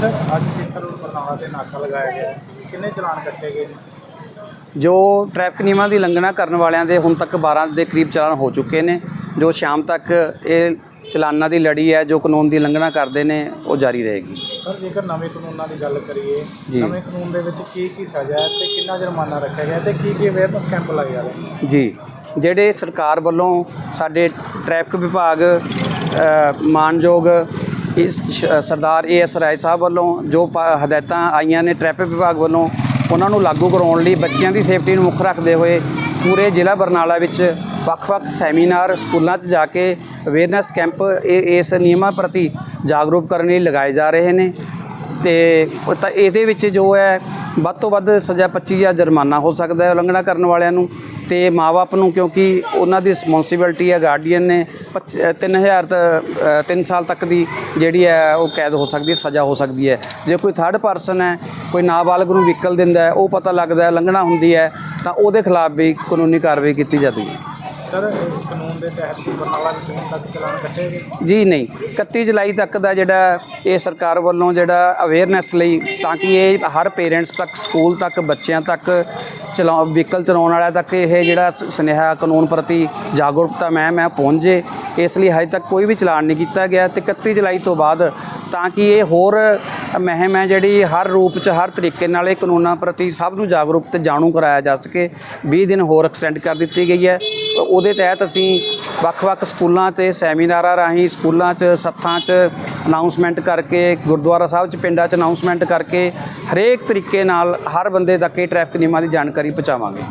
Sir ਅੱਜ ਜੇਕਰ road Barnala ਤੇ ਨਾਕਾ ਲਗਾਇਆ ਗਿਆ ਕਿੰਨੇ ਚਲਾਨ ਕੱਟੇ ਗਏ ਨੇ? ਜੋ ਟ੍ਰੈਫਿਕ ਨਿਯਮਾਂ ਦੀ ਉਲੰਘਣਾ ਕਰਨ ਵਾਲਿਆਂ ਦੇ ਹੁਣ ਤੱਕ 12 ਦੇ ਕਰੀਬ ਚਲਾਨ ਹੋ ਚੁੱਕੇ ਨੇ। ਜੋ ਸ਼ਾਮ ਤੱਕ ਇਹ ਚਲਾਨਾਂ ਦੀ ਲੜੀ ਹੈ ਜੋ ਕਾਨੂੰਨ ਦੀ ਉਲੰਘਣਾ ਕਰਦੇ ਨੇ ਉਹ ਜਾਰੀ ਰਹੇਗੀ। ਸਰ ਜੇਕਰ ਨਵੇਂ ਕਾਨੂੰਨਾਂ ਦੀ ਗੱਲ ਕਰੀਏ ਜੀ। ਨਵੇਂ ਕਾਨੂੰਨ ਦੇ ਵਿੱਚ ਕੀ ਕੀ ਸਜ਼ਾ ਹੈ ਤੇ ਕਿੰਨਾ ਜੁਰਮਾਨਾ ਰੱਖਿਆ ਗਿਆ ਤੇ ਕੀ ਕੀ ਅਵੇਅਰਨੈਸ ਕੈਂਪ ਲਾਏ ਜਾ ਰਹੇ ਜੀ। ਜਿਹੜੇ ਸਰਕਾਰ ਵੱਲੋਂ ਸਾਡੇ ਟ੍ਰੈਫਿਕ ਵਿਭਾਗ ਅ, ਮਾਨਯੋਗ ਇਸ ਸ਼- ਸਰਦਾਰ ਏ ਐਸ ਰਾਏ ਸਾਹਿਬ ਵੱਲੋਂ ਜੋ ਪ- ਹਦਾਇਤਾਂ ਆਈਆਂ ਨੇ ਟ੍ਰੈਫਿਕ ਵਿਭਾਗ ਵੱਲੋਂ, ਉਹਨਾਂ ਨੂੰ ਲਾਗੂ ਕਰਾਉਣ ਲਈ ਬੱਚਿਆਂ ਦੀ ਸੇਫਟੀ ਨੂੰ ਮੁੱਖ ਰੱਖਦੇ ਹੋਏ ਪੂਰੇ ਜ਼ਿਲ੍ਹਾ ਬਰਨਾਲਾ ਵਿੱਚ ਵੱਖ-ਵੱਖ ਸੈਮੀਨਾਰ, ਸਕੂਲਾਂ 'ਚ ਜਾ ਕੇ ਅਵੇਅਰਨੈਸ ਕੈਂਪ ਇਸ ਨਿਯਮਾਂ ਪ੍ਰਤੀ ਜਾਗਰੂਕ ਕਰਨ ਲਈ ਲਗਾਏ ਜਾ ਰਹੇ ਨੇ। ਤੇ ਇਹਦੇ ਵਿੱਚ ਜੋ ਹੈ ਵੱਧ ਤੋਂ ਵੱਧ ਸਜ਼ਾ 25 ਜਾਂ ਜੁਰਮਾਨਾ ਹੋ ਸਕਦਾ ਹੈ ਉਲੰਘਣਾ ਕਰਨ ਵਾਲਿਆਂ ਨੂੰ ਤੇ ਮਾਪੇ ਨੂੰ ਕਿਉਂਕਿ ਉਹਨਾਂ ਦੀ ਰਿਸਪੌਂਸਿਬਿਲਟੀ ਹੈ ਗਾਰਡੀਅਨ ਨੇ 3000 3 ਸਾਲ ਤੱਕ ਦੀ ਜਿਹੜੀ ਹੈ ਉਹ ਕੈਦ ਹੋ ਸਕਦੀ ਹੈ, ਸਜ਼ਾ ਹੋ ਸਕਦੀ ਹੈ। ਜੇ ਕੋਈ ਥਰਡ ਪਰਸਨ ਹੈ, ਕੋਈ ਨਾਬਾਲਗ ਨੂੰ ਵਹੀਕਲ ਦਿੰਦਾ ਹੈ, ਉਹ ਪਤਾ ਲੱਗਦਾ ਹੈ, ਉਲੰਘਣਾ ਹੁੰਦੀ ਹੈ, ਤਾਂ ਉਹਦੇ ਖਿਲਾਫ ਵੀ ਕਾਨੂੰਨੀ ਕਾਰਵਾਈ ਕੀਤੀ ਜਾਂਦੀ ਹੈ। ਸਰ ਕਾਨੂੰਨ ਦੇ ਤਹਿਤ ਕੀ ਬਰਨਾਲਾ ਵਿੱਚ ਹੁਣ ਤੱਕ ਚਲਾਨ ਕੱਟੇ ਗਏ? ਜੀ ਨਹੀਂ। 31 ਜੁਲਾਈ ਤੱਕ ਦਾ ਜਿਹੜਾ ਇਹ ਸਰਕਾਰ ਵੱਲੋਂ ਜਿਹੜਾ ਅਵੇਅਰਨੈਸ ਲਈ ਤਾਂ ਕਿ ਇਹ ਹਰ ਪੇਰੈਂਟਸ ਤੱਕ, ਸਕੂਲ ਤੱਕ, ਬੱਚਿਆਂ ਤੱਕ ਚਲਾ ਵਹੀਕਲ ਚਲਾਉਣ ਵਾਲਿਆਂ ਤੱਕ ਇਹ ਜਿਹੜਾ ਸੁਨੇਹਾ ਕਾਨੂੰਨ ਪ੍ਰਤੀ ਜਾਗਰੂਕਤਾ ਮਹਿਮ ਹੈ ਪਹੁੰਚੇ। ਇਸ ਲਈ ਹਜੇ ਤੱਕ ਕੋਈ ਵੀ ਚਲਾਨ ਨਹੀਂ ਕੀਤਾ ਗਿਆ ਤੇ 31 ਜੁਲਾਈ ਤੋਂ ਬਾਅਦ ਤਾਂ ਕਿ ਇਹ ਹੋਰ ਮਹਿਮ ਹੈ ਜਿਹੜੀ ਹਰ ਰੂਪ ਚ, ਹਰ ਤਰੀਕੇ ਨਾਲ ਇਹ ਕਾਨੂੰਨਾਂ ਪ੍ਰਤੀ ਸਭ ਨੂੰ ਜਾਗਰੂਕ ਤੇ ਜਾਣੂ ਕਰਾਇਆ ਜਾ ਸਕੇ। 20 ਦਿਨ ਹੋਰ ਐਕਸਟੈਂਡ ਕਰ ਦਿੱਤੀ ਗਈ ਹੈ। ਉਹਦੇ ਤਹਿਤ ਅਸੀਂ ਵੱਖ-ਵੱਖ ਸਕੂਲਾਂ ਤੇ ਸੈਮੀਨਾਰਾਂ ਰਾਹੀਂ ਸਕੂਲਾਂ 'ਚ, ਸੱਥਾਂ 'ਚ ਅਨਾਉਂਸਮੈਂਟ ਕਰਕੇ, ਗੁਰਦੁਆਰਾ ਸਾਹਿਬ 'ਚ, ਪਿੰਡਾਂ 'ਚ ਅਨਾਉਂਸਮੈਂਟ ਕਰਕੇ ਹਰੇਕ ਤਰੀਕੇ ਨਾਲ ਹਰ ਬੰਦੇ ਤੱਕ ਇਹ ਟ੍ਰੈਫਿਕ ਨਿਯਮਾਂ ਦੀ ਜਾਣਕਾਰੀ ਪਹੁੰਚਾਵਾਂਗੇ।